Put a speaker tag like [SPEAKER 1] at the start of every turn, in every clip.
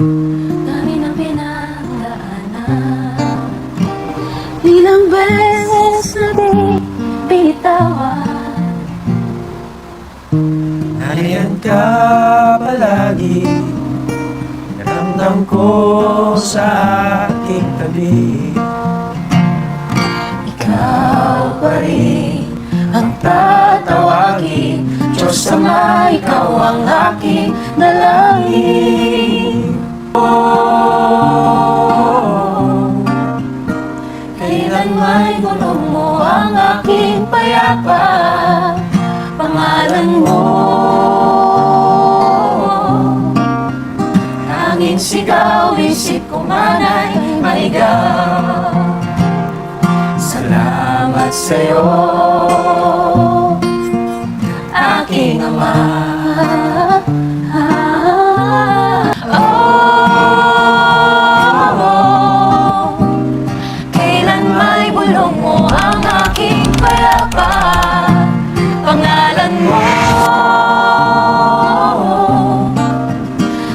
[SPEAKER 1] Dami ng pinagdaanan. Ilang beses na di bitawan.
[SPEAKER 2] Nariyan ka palagi. Naramdam ko sa aking tabi.
[SPEAKER 1] Ikaw pa rin ang tatawagin. Diyos Ama, ikaw ang aking dalangin may gulong mo ang aking payapa. Pangalan mo. Tanging sigaw, isip ko man ay maligaw Salamat sa'yo tulong mo ang aking payapa Pangalan mo.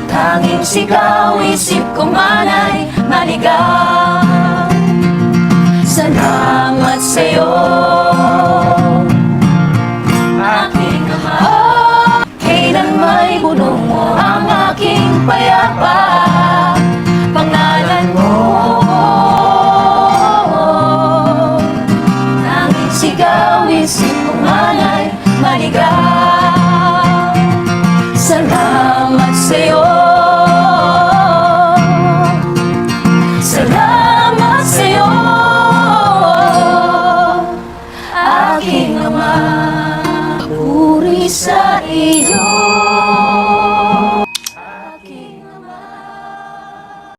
[SPEAKER 1] Tanging sigaw, isip ko manay, maligaw Salamat sa'yo. Aking kahal Kailan may bulong mo ang aking payapa Salamat sa'yo. Salamat sa'yo. Aking Ama Puri sa iyo.